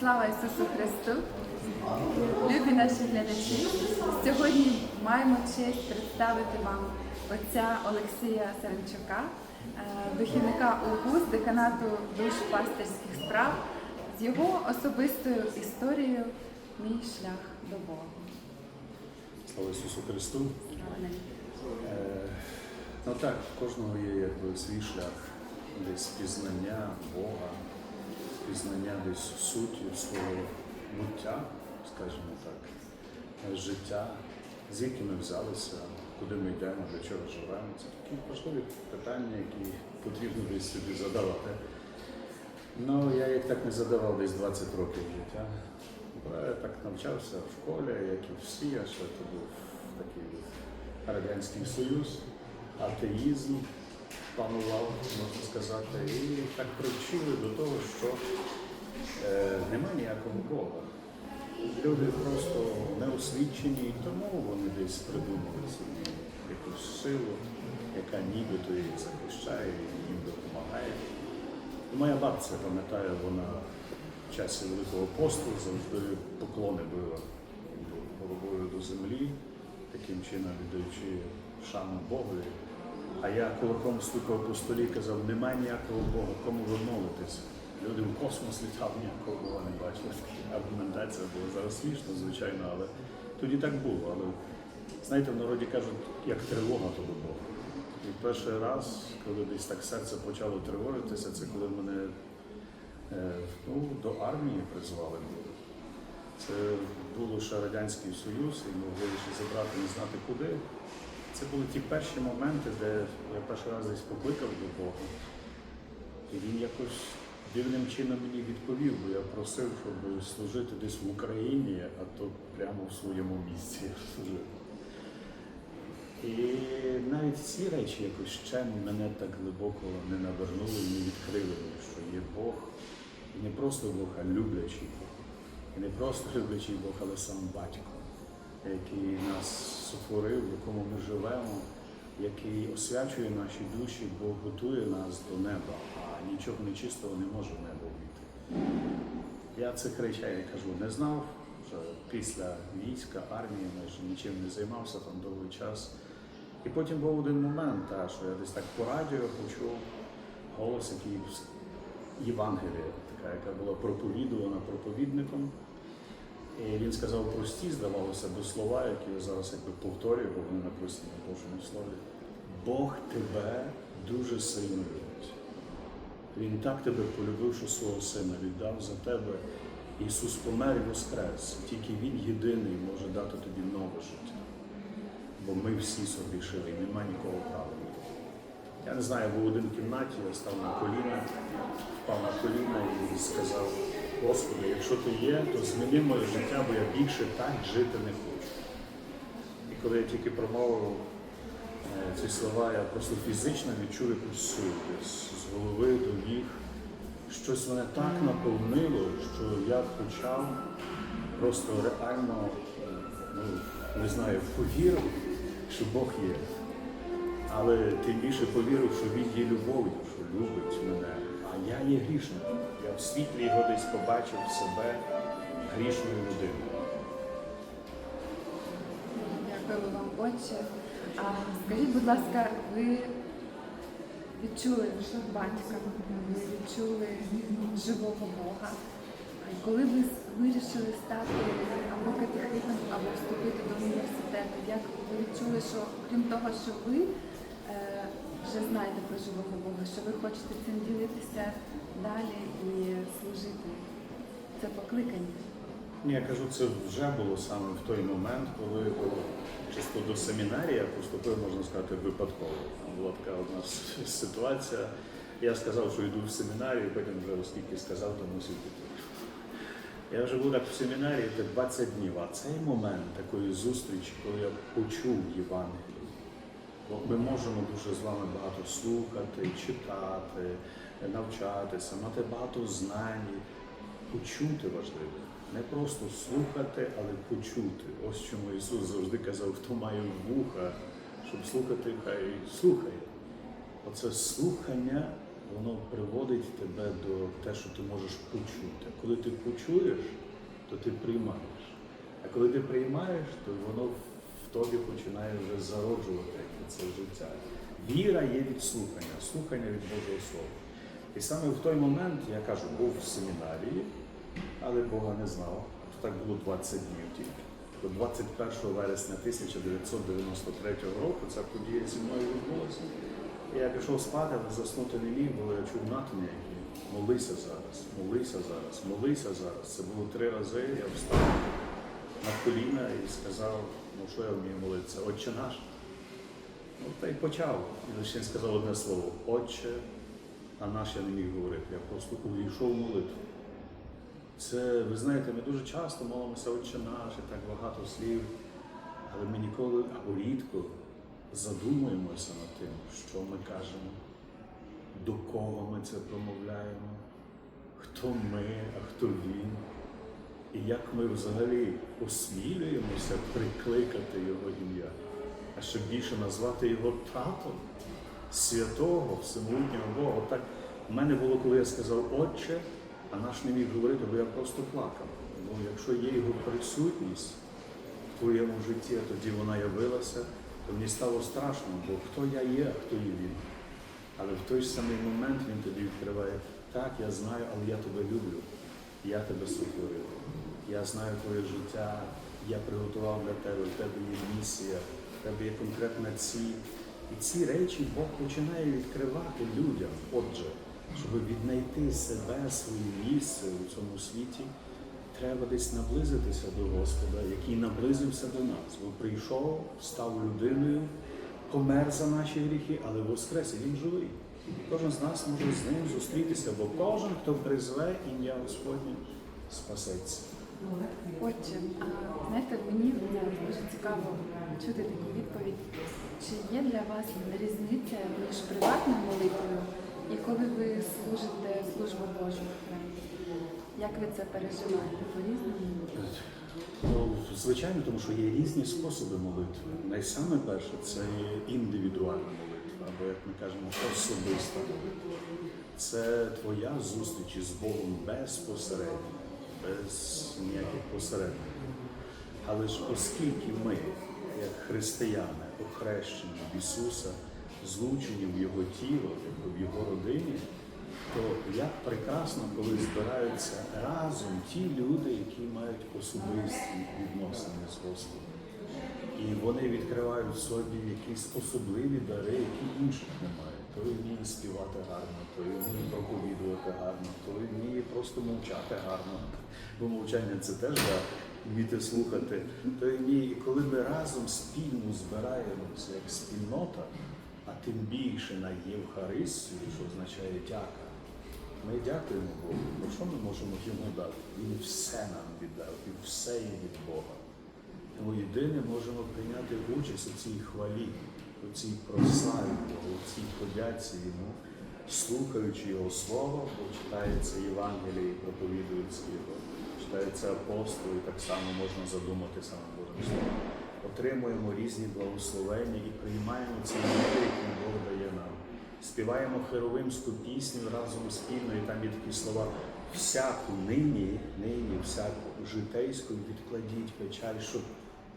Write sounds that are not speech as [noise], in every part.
Слава Ісусу Христу! Любі наші глядачі! Сьогодні маємо честь представити вам отця Олексія Саранчука, е, духівника УГУС, деканату душ пастирських справ з його особистою історією Мій шлях до Бога. Слава Ісусу Христу. Амінь. Е, ну так, в кожного є якби свій шлях, десь пізнання Бога, пізнання десь суті свого буття, скажімо так, е, життя, з яким ми взялися, куди ми йдемо, для чого живемо. Це такі важливі питання, які потрібно десь собі задавати. Ну, я їх так не задавав десь 20 років життя. Бо Я так навчався в школі, як і всі, а ще це був такий Радянський Союз, атеїзм панував, можна сказати, і так привчили до того, що е, немає ніякого Бога. Люди просто неосвічені, і тому вони десь придумали собі якусь силу, яка нібито їх захищає і їм допомагає. Моя бабця, пам'ятаю, вона в часі Великого посту завжди поклони била головою до землі, таким чином віддаючи шану Богові. А я кулаком стукав по столі казав, немає ніякого Бога, кому ви молитесь? Люди в космос літали, ніякого Бога не бачили. Аргументація була зараз смішно, звичайно, але тоді так було. Але знаєте, в народі кажуть, як тривога, то до Бога. І перший раз, коли десь так серце почало тривожитися, це коли мене е, ну, до армії призвали. Це було ще Радянський Союз, і могли ще забрати не знати куди. Це були ті перші моменти, де я перший раз десь покликав до Бога. І він якось дивним чином мені відповів, бо я просив, щоб служити десь в Україні, а то прямо в своєму місці служив. І навіть ці речі якось ще мене так глибоко не навернули, не відкрили, що є Бог. І не просто Бог, а люблячий Бог. І не просто люблячий Бог, але сам батько, який нас сотворив, в якому ми живемо, який освячує наші душі, бо готує нас до неба, а нічого нечистого не може в небо війти. Я цих речей я кажу, не знав. Вже після війська, армії майже нічим не займався там довгий час. І потім був один момент, та, що я десь так по радіо почув голос, який Євангелія, така, яка була проповідувана проповідником. І він сказав прості, здавалося би, слова, які я зараз якби повторюю, бо вони написані в Божому Слові. Бог тебе дуже сильно любить. Він так тебе полюбив, що свого сина віддав за тебе. Ісус помер і воскрес. Тільки Він єдиний може дати тобі нове життя. Бо ми всі собі шили, нема нікого правильного. Я не знаю, я був один в кімнаті, я став на коліна, впав на коліна і сказав, Господи, якщо ти є, то зміни моє життя, бо я більше так жити не хочу. І коли я тільки промовив е, ці слова, я просто фізично відчув якусь силу з голови до ніг. Щось мене так наповнило, що я почав просто реально, ну, не знаю, повірив, що Бог є. Але тим більше повірив, що Він є любов'ю, що любить мене. А я є грішником. В світлі його десь побачив себе грішною людиною. Дякую вам, Отче. А скажіть, будь ласка, ви відчули батька, ви відчули живого Бога. Коли ви вирішили стати або катехитом, або вступити до університету, як ви відчули, що крім того, що ви е, вже знаєте про живого Бога, що ви хочете цим ділитися далі і служити? Це покликання. Ні, я кажу, це вже було саме в той момент, коли чисто до семінарії я поступив, можна сказати, випадково. Там була така одна ситуація. Я сказав, що йду в семінарію, потім вже оскільки сказав, то мусив піти. Я вже був так в семінарії так 20 днів, а цей момент такої зустрічі, коли я почув Євангелію, Бо ми можемо дуже з вами багато слухати, читати, навчатися, мати багато знань. Почути важливо. Не просто слухати, але почути. Ось чому Ісус завжди казав, хто має вуха, щоб слухати, хай слухає. Оце слухання воно приводить тебе до те, що ти можеш почути. Коли ти почуєш, то ти приймаєш. А коли ти приймаєш, то воно в тобі починає вже зароджувати це життя. Віра є від слухання, слухання від Божого Слова. І саме в той момент, я кажу, був в семінарії, але Бога не знав. Так було 20 днів тільки. До 21 вересня 1993 року ця подія зі мною відбулася. Я пішов спати, але заснути не міг, бо я чув натхнення, які молися зараз, молися зараз, молися зараз. Це було три рази. Я встав на коліна і сказав, ну що я вмію молитися? Отче наш. Ну, та й почав. І лише сказав одне слово Отче, а наш я не міг говорити. Я просто увійшов в молитву. Це, ви знаєте, ми дуже часто молимося Отче наш, і так багато слів, але ми ніколи або рідко задумуємося над тим, що ми кажемо, до кого ми це промовляємо, хто ми, а хто він, і як ми взагалі осмілюємося прикликати Його ім'я, а ще більше назвати Його татом, святого, всемогутнього Бога. Так в мене було, коли я сказав Отче, а наш не міг говорити, бо я просто плакав. Ну, якщо є його присутність в твоєму житті, тоді вона явилася, то мені стало страшно, бо хто я є, а хто є він. Але в той самий момент він тоді відкриває, так, я знаю, але я тебе люблю, я тебе сотворив. Я знаю твоє життя, я приготував для тебе, в тебе є місія, в тебе є конкретна ціль. І ці речі Бог починає відкривати людям. Отже, щоб віднайти себе, своє місце у цьому світі, треба десь наблизитися до Господа, який наблизився до нас. Бо прийшов, став людиною, помер за наші гріхи, але воскрес, він живий. Кожен з нас може з ним зустрітися, бо кожен, хто призве ім'я Господнє, спасеться. Отже, знаєте, мені дуже цікаво чути таку відповідь. Чи є для вас різниця між приватною молитвою і коли ви служите службу Божу в храмі? Як ви це переживаєте по-різному? Ну, звичайно, тому що є різні способи молитви. Найсаме перше це індивідуальна молитва, або як ми кажемо, особиста молитва. Це твоя зустріч із Богом безпосередньо, без ніяких посередників. Але ж оскільки ми, як християни, охрещені в Ісуса, злучені в Його тіло, в Його родині, то як прекрасно, коли збираються разом ті люди, які мають особисті відносини з Господом. І вони відкривають в собі якісь особливі дари, які інших немає. Той вміє співати гарно, той вміє проповідувати гарно, той вміє просто мовчати гарно. Бо мовчання це теж да, вміти слухати. Вміє, і коли ми разом спільно збираємося як спільнота, а тим більше на Євхаристію, що означає дяка. Ми дякуємо Богу. Бо що ми можемо йому дати? Він все нам віддав, і все є від Бога. Тому єдине можемо прийняти участь у цій хвалі, у цій прославі Бога, у цій подяці йому, слухаючи Його Слово, бо читається Євангеліє і проповідується Його, читається апостол, і так само можна задумати саме Божим Словом. Отримуємо різні благословення і приймаємо ці міри, які Бог дає нам. Співаємо херовимську пісню разом спільно, і там є такі слова всяку нині, нині, всяку житейську відкладіть печаль, щоб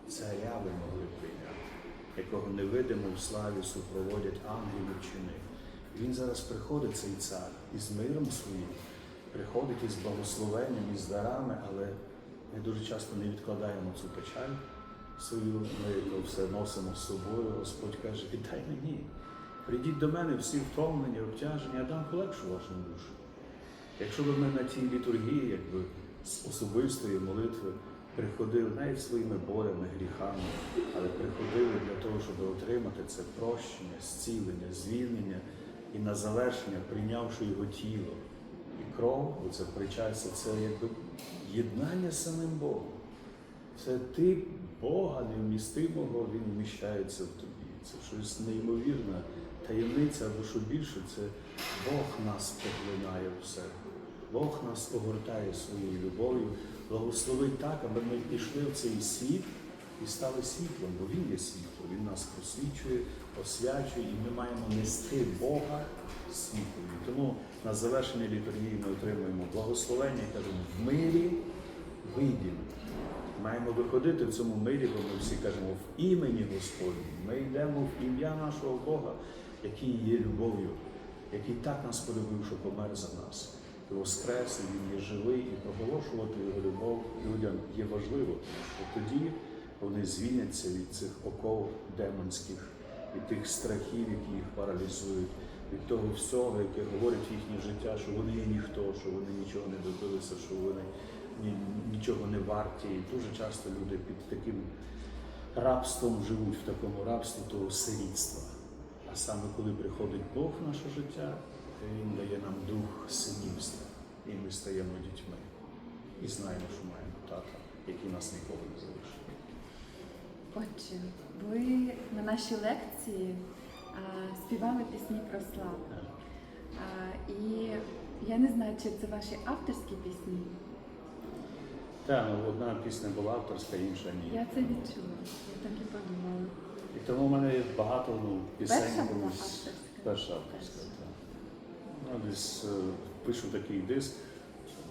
царя ви могли прийняти, якого невидимо в славі супроводять ангели вчини. Він зараз приходить, цей цар, із миром своїм, приходить із благословенням, із дарами, але ми дуже часто не відкладаємо цю печаль свою, ми то все носимо з собою. Господь каже, віддай мені. Прийдіть до мене всі втомлені, обтяжені, я дам полегшу вашу душу. Якщо в мене на тій літургії, якби з особистої молитви, приходили навіть своїми болями, гріхами, але приходили для того, щоб отримати це прощення, зцілення, звільнення і на завершення, прийнявши його тіло кров, бо це причастя, це якби єднання з самим Богом. Це ти Бога невмістимого, Він вміщається в тобі. Це щось неймовірне. Таємниця, або що більше, це Бог нас поглинає в себе. Бог нас огортає своєю любов'ю, благословить так, аби ми пішли в цей світ і стали світлом, бо Він є світло. Він нас просвічує, освячує, і ми маємо нести Бога світові. Тому на завершення літургії ми отримуємо благословення і кажемо в мирі вийдемо. Маємо виходити в цьому мирі, бо ми всі кажемо в імені Господні. Ми йдемо в ім'я нашого Бога, який є любов'ю, який так нас полюбив, що помер за нас. І воскрес, і він є живий, і проголошувати його любов людям є важливо, тому що тоді вони звільняться від цих оков демонських, від тих страхів, які їх паралізують, від того всього, яке говорить їхнє життя, що вони є ніхто, що вони нічого не добилися, що вони ні- нічого не варті. І дуже часто люди під таким рабством живуть в такому рабстві того сирітства. А саме коли приходить Бог в наше життя, Він дає нам дух синівства, і ми стаємо дітьми. І знаємо, що маємо тата, який нас ніколи не залишить. Отже, ви на нашій лекції співали пісні про славу. І я не знаю, чи це ваші авторські пісні. Так, ну, одна пісня була авторська, інша ні. Я це відчула. Я так і подумала. І тому в мене є багато ну, пісень. Перша була авторська? Перша авторська, так. Ну, десь е, пишу такий диск,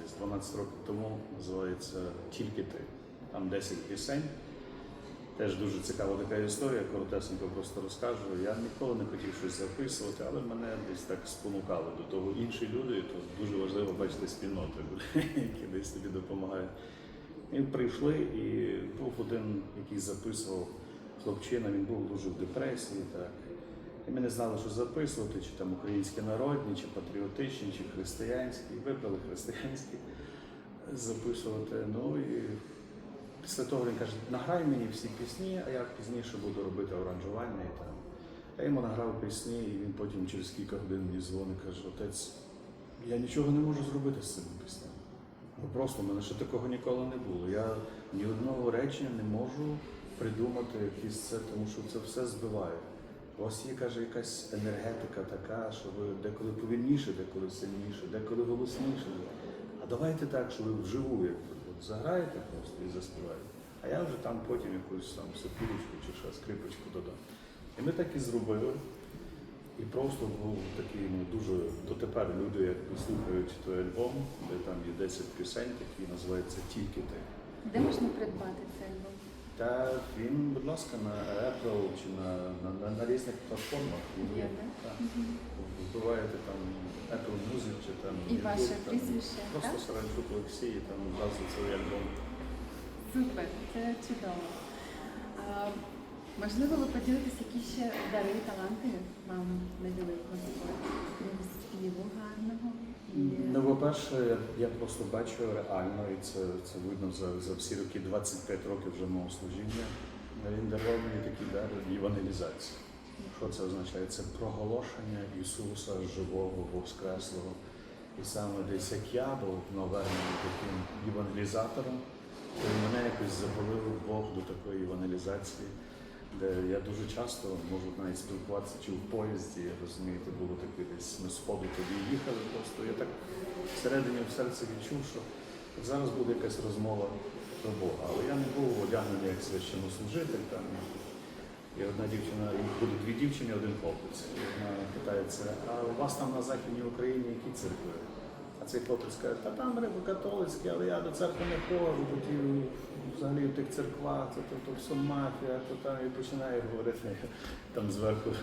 десь 12 років тому, називається Тільки ти. Там 10 пісень. Теж дуже цікава така історія, коротесенько просто розкажу. Я ніколи не хотів щось записувати, але мене десь так спонукали до того інші люди, і то дуже важливо бачити спільноти, [laughs] які десь тобі допомагають. І прийшли, і був один, який записував хлопчина, він був дуже в депресії. Так. І ми не знали, що записувати, чи там українські народні, чи патріотичні, чи християнські. Вибрали християнські записувати. Ну і після того він каже, награй мені всі пісні, а я пізніше буду робити аранжування і там. Я йому награв пісні, і він потім через кілька годин мені дзвонить, каже, отець, я нічого не можу зробити з цими піснями. Ну просто в мене ще такого ніколи не було. Я ні одного речення не можу придумати якісь це, тому що це все збиває. У вас є, каже, якась енергетика така, що ви деколи повільніше, деколи сильніше, деколи голосніше. А давайте так, що ви вживу от заграєте просто і заспіваєте. А я вже там потім якусь там сопілочку чи ще скрипочку додам. І ми так і зробили. І просто був такий ну, дуже дотепер люди як слухають той альбом, де там є 10 пісень, який називається Тільки ти. Де можна придбати цей альбом? Та він, будь ласка, на Apple чи на, на, на, на різних платформах є. так? Так. Вбиваєте там Apple Music чи там І YouTube, ваше там, прізвище, Просто так? Саранчук Олексій, і там одразу цей альбом. Супер, це чудово. А, можливо, ви поділитесь, які ще дари, таланти вам наділив Господь, крім співу гарного. І... Ну, по-перше, я, просто бачу реально, і це, це видно за, за всі роки, 25 років вже мого служіння. Він дарував мені такий дар євангелізації. Що це означає? Це проголошення Ісуса живого, воскреслого. І саме десь як я був навернений таким євангелізатором, то мене якось запалив Бог до такої євангелізації, де я дуже часто можу навіть спілкуватися чи в поїзді, розумієте, було таке десь ми з тоді їхали просто. Я так всередині в серці відчув, що зараз буде якась розмова про Бога. Але я не був одягнений як священнослужитель там. І одна дівчина, і буде дві дівчини, один хлопець. І вона питається, а у вас там на Західній Україні які церкви? А цей хлопець каже, та там греко-католицькі, але я до церкви не ходжу, бо ті взагалі в тих церквах, це то, то все мафія, то там і починає говорити [laughs] там зверху. [laughs]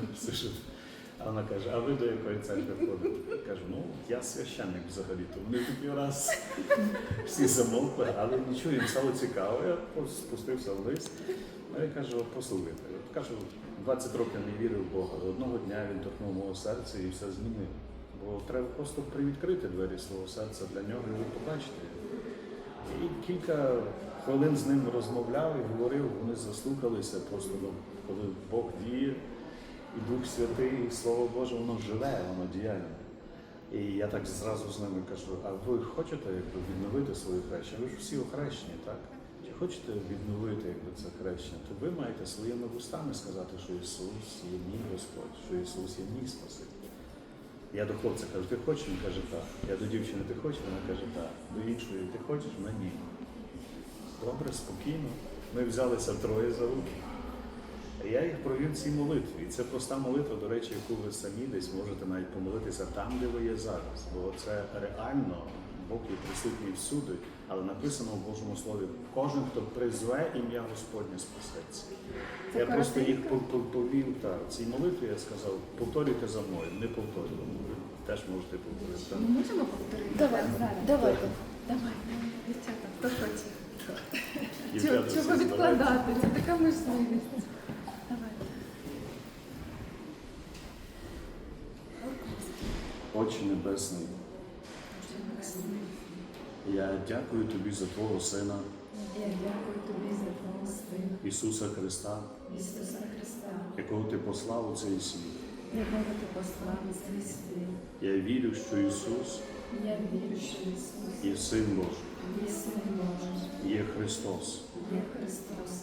А вона каже, а ви до якої церкви ходите? Кажу, ну я священник взагалі, то вони такий раз [laughs] всі замовкли, але нічого їм стало цікаво. Я спустився вниз. Ну, я кажу, послухайте, от кажу, 20 років не вірив в Бога. Одного дня він торкнув мого серця і все змінив. Бо треба просто привідкрити двері свого серця для нього і ви побачите. І кілька хвилин з ним розмовляв і говорив, вони заслухалися просто, ну, коли Бог діє, і Дух Святий, і Слово Боже, воно живе, воно діяльне. І я так зразу з ними кажу, а ви хочете якби, відновити своє хрещення? Ви ж всі охрещені, так? Чи хочете відновити якби, це хрещення, то ви маєте своїми вустами сказати, що Ісус є мій Господь, що Ісус є мій Спаситель. Я до хлопця кажу, ти хочеш? Він каже, так. Я до дівчини, ти хочеш? Вона каже, так. До іншої, ти хочеш? Вона ні. Добре, спокійно. Ми взялися троє за руки. Я їх провів в цій молитві. І це проста молитва, до речі, яку ви самі десь можете навіть помолитися там, де ви є зараз. Бо це реально Бог є присутній всюди, але написано в Божому Слові: кожен, хто призве ім'я Господнє спасеться. Це я просто їх повів так. Цій молитві я сказав, повторюйте за мною, не повторюємо. Ви теж можете повторити. Ми можемо повторити Давай, давайте. Давай, дівчата, хто хоче. Чого, відкладати? Це така можливість. Давай. Отче Небесний, я дякую тобі за Твого Сина Я дякую тобі за твого Сина, Ісуса Христа, Ісуса Христа, якого ти послав у цей світ. якого ти послав у цей світ. Я вірю, що Ісус Я вірю, що Ісус є Син Божий, є Син Божий, є Христос, є Христос,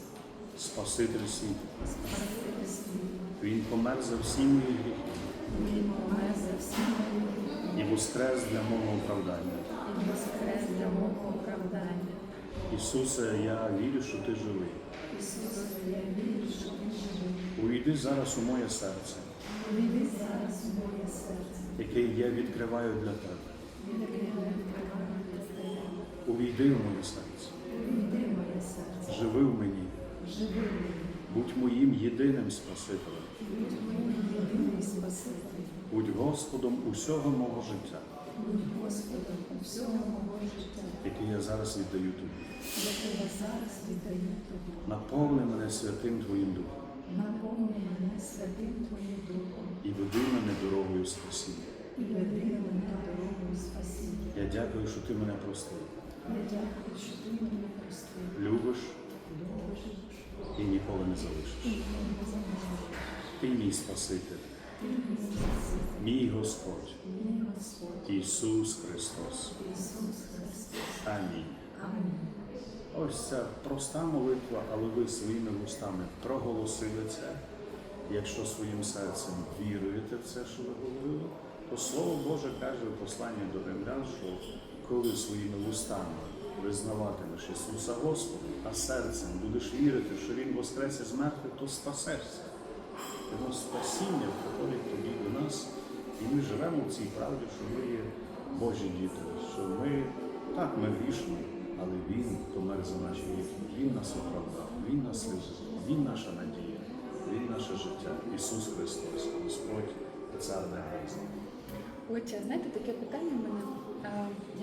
Спаситель світу. Спаситель світу. Він помер за всі мої гріхи Він помер за всі мої гріхи і воскрес для мого оправдання. Воскрес для мого оправдання. Ісусе, я вірю, що ти живий. Ісус, я вірю, що ти живий. Увійди зараз у моє серце, Увійди зараз у моє серце, яке я відкриваю для тебе. Увійди в моє серце, Увійди в моє серце, живи в мені, живи в мені. будь моїм єдиним Спасителем, Будь моїм єдиний Спаситель, будь Господом усього мого життя, будь Господом усього мого життя, яке я зараз віддаю тобі. яке я зараз віддаю тобі. Наповни мене святим Твоїм Духом Наповни мене святим Твоїм Духом і веди мене дорогою спасіння. і веди мене дорогою спасіння. Я дякую, що ти мене простив, Я дякую, що ти мене простив, любиш любиш і ніколи не і залишиш. не залишиш. Ти мій Спаситель, мій Господь, Ісус Христос. Амінь. Ось ця проста молитва, але ви своїми вустами проголосили це. Якщо своїм серцем віруєте в це, що ви говорили, то Слово Боже каже в посланні до римлян, що коли своїми вустами визнаватимеш Ісуса Господа, а серцем будеш вірити, що Він воскрес із мертвих, то спасешся. Тому спасіння приходить тоді до нас, і ми живемо в цій правді, що ми є Божі діти, що ми так ми грішні, але Він помер за наші гріхи. Він нас оправдав, Він нас любить, Він наша надія, Він наше життя, Ісус Христос, Господь, Цар Небесний. Отже, знаєте, таке питання в мене.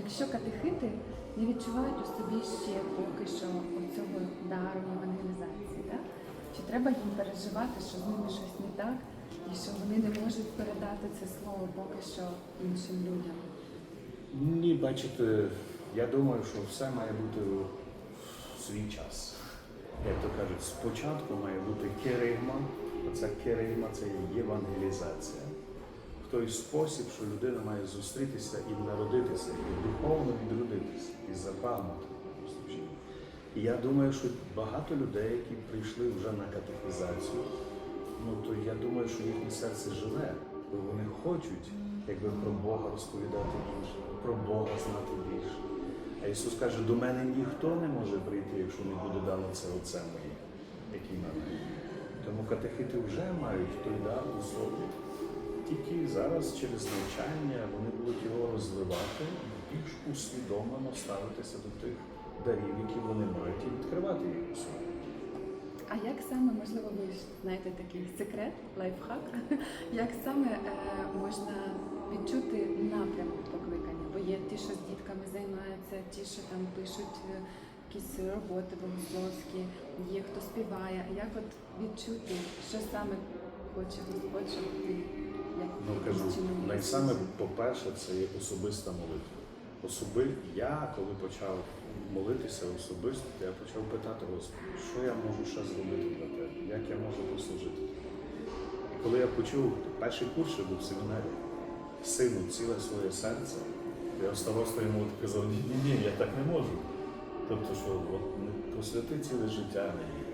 Якщо катехити не відчувають у собі ще поки що цього дару евангелізації, да? чи треба їм переживати, що з ними щось не так, і що вони не можуть передати це слово поки що іншим людям? Ні, бачите, я думаю, що все має бути у свій час. Як то кажуть, спочатку має бути керигма, а ця керигма це євангелізація. В той спосіб, що людина має зустрітися і народитися, і духовно відродитися, і запам'ятати. Я думаю, що багато людей, які прийшли вже на катехізацію, ну то я думаю, що їхнє серце живе, бо вони хочуть якби про Бога розповідати іншим, про Бога знати більше. А Ісус каже, до мене ніхто не може прийти, якщо не буде дано це Отце моє, який мене. Тому катехити вже мають той дар у собі. Тільки зараз через навчання вони будуть його розвивати, більш усвідомлено ставитися до тих дарів, які вони мають, і відкривати їх у собі. А як саме, можливо, ви знаєте такий секрет, лайфхак, [laughs] як саме е, можна відчути напрямок покликання? Бо є ті, що з дітками займаються, ті, що там пишуть е, якісь роботи богословські, є хто співає. Як от відчути, що саме хоче Господь, щоб ти як Ну кажу, найсаме по-перше, це є особиста молитва. Особи, я коли почав молитися особисто, я почав питати Господи, що я можу ще зробити для тебе, як я можу послужити. І коли я почув перший курс, ще був в семінарі, сину ціле своє серце, я оставався йому казав, ні, ні, я так не можу. Тобто, що от, посвяти ціле життя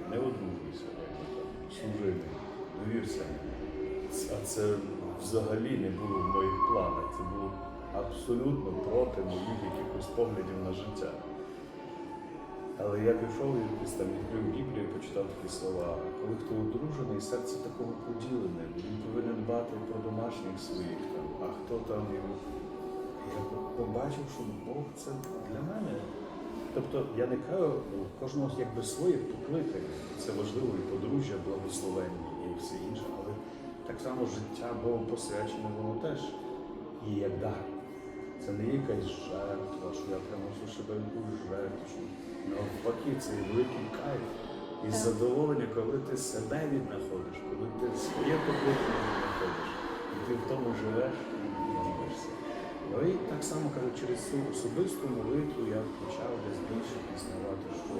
не одружуйся, якби служи мені, довірся. А це взагалі не було в моїх планах. Це було абсолютно проти моїх якихось поглядів на життя. Але я пішов і десь там відкрив Біблію і почитав такі слова. Коли хто одружений, серце такого поділене, він повинен дбати про домашніх своїх там, а хто там його. Я побачив, що Бог це для мене. Тобто я не кажу, у кожного якби своє покликання. Це важливо і подружжя, благословення і все інше, але так само життя Богом посвячене, воно теж є як дар. Це не якась жертва, що я приношу себе в жертву. Навпаки, це великий кайф і задоволення, коли ти себе віднаходиш, коли ти своє покликання віднаходиш, і ти в тому живеш і ділишся. Ну і так само кажу, через цю особисту молитву я почав десь більше пізнавати, що.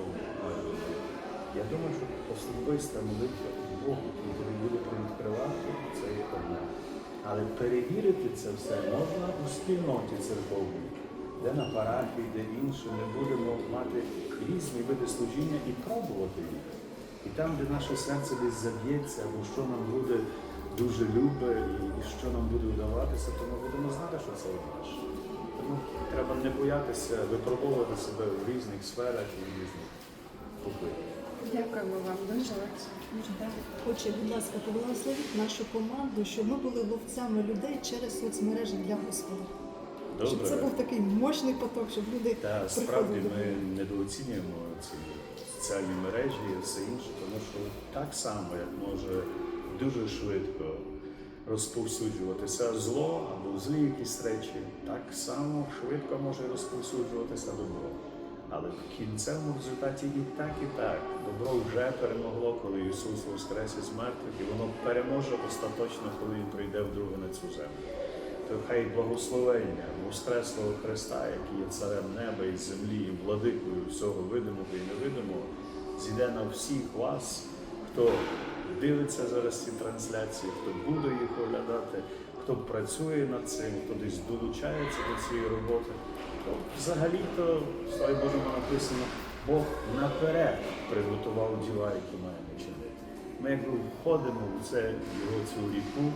Я думаю, що особиста молитва Богу, коли буде відкривати, це є одне. Але перевірити це все можна у спільноті церковній, де на парафії, де інше, ми будемо мати різні види служіння і пробувати їх. І там, де наше серце десь заб'ється, або що нам буде дуже любе, і, що нам буде вдаватися, то ми будемо знати, що це нас. Тому треба не боятися випробовувати себе в різних сферах і в різних покликах. Дякуємо вам дуже. Отче, будь ласка, поблагословіть нашу команду, щоб ми були ловцями людей через соцмережі для Господа. Щоб це був такий мощний поток, щоб люди Та справді ми недооцінюємо ці соціальні мережі і все інше, тому що так само, як може дуже швидко розповсюджуватися зло або злі якісь речі, так само швидко може розповсюджуватися добро. Але в кінцевому результаті і так, і так. Добро вже перемогло, коли Ісус воскрес із мертвих, і воно переможе остаточно, коли Він прийде вдруге на цю землю то хай благословення Воскреслого Христа, який є царем неба і землі, і владикою всього видимого і невидимого, зійде на всіх вас, хто дивиться зараз ці трансляції, хто буде їх оглядати, хто працює над цим, хто десь долучається до цієї роботи. То взагалі-то, слава Божому, написано, Бог наперед приготував діла, які маємо чинити. Ми якби входимо в це його цю ріку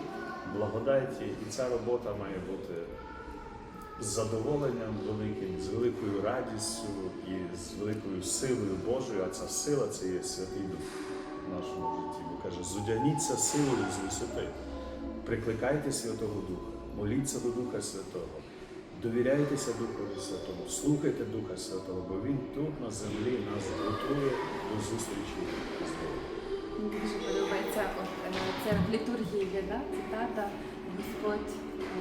благодаті, і ця робота має бути з задоволенням великим, з великою радістю і з великою силою Божою. А ця сила це є Святий Дух в нашому житті. Бо каже, зудяніться силою з висоти, прикликайте Святого Духа, моліться до Духа Святого. Довіряйтеся Духові Святому, слухайте Духа Святого, бо Він тут на землі нас готує до зустрічі з Богом. Дуже подобається це в літургії да? цитата Господь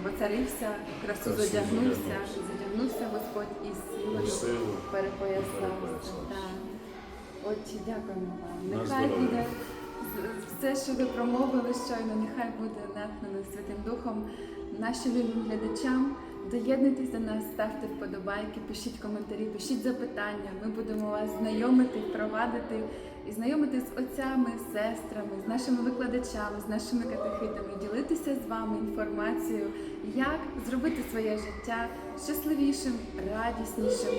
воцарився, красу задягнувся, задягнувся. Господь і силою перепоясався. Отче, дякуємо вам. Нехай буде все, що ви промовили щойно, нехай буде натхнено Святим Духом нашим любим глядачам. Доєднуйтесь до нас, ставте вподобайки, пишіть коментарі, пишіть запитання. Ми будемо вас знайомити, впровадити і знайомити з отцями, сестрами, з нашими викладачами, з нашими катехитами, ділитися з вами інформацією, як зробити своє життя щасливішим, радіснішим,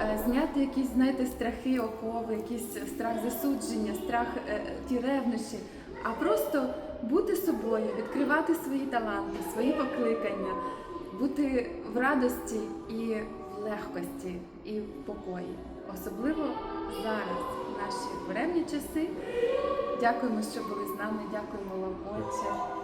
е, зняти якісь, знаєте, страхи, окови, якийсь страх засудження, страх е, ті ревнощі, а просто бути собою, відкривати свої таланти, свої покликання, бути в радості і в легкості, і в покої. Особливо зараз, в наші буремні часи. Дякуємо, що були з нами. Дякуємо вам, Отче.